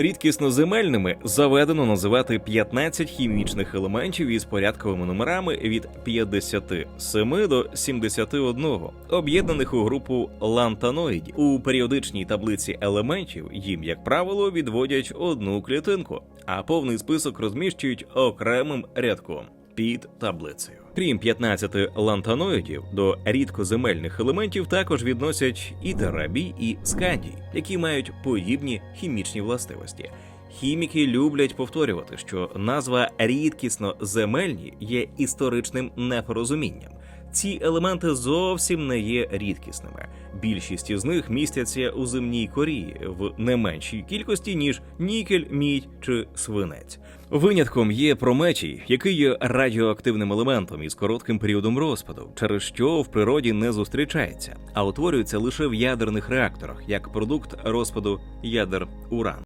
Рідкісноземельними заведено називати 15 хімічних елементів із порядковими номерами від 57 до 71, об'єднаних у групу лантаноїдів. У періодичній таблиці елементів їм, як правило, відводять одну клітинку, а повний список розміщують окремим рядком під таблицею. Крім 15 лантаноїдів, до рідкоземельних елементів також відносять і терабій, і скандій, які мають подібні хімічні властивості. Хіміки люблять повторювати, що назва рідкісно земельні є історичним непорозумінням. Ці елементи зовсім не є рідкісними. Більшість із них містяться у земній корі в не меншій кількості ніж нікель, мідь чи свинець. Винятком є прометій, який є радіоактивним елементом із коротким періодом розпаду, через що в природі не зустрічається, а утворюється лише в ядерних реакторах як продукт розпаду ядер уран.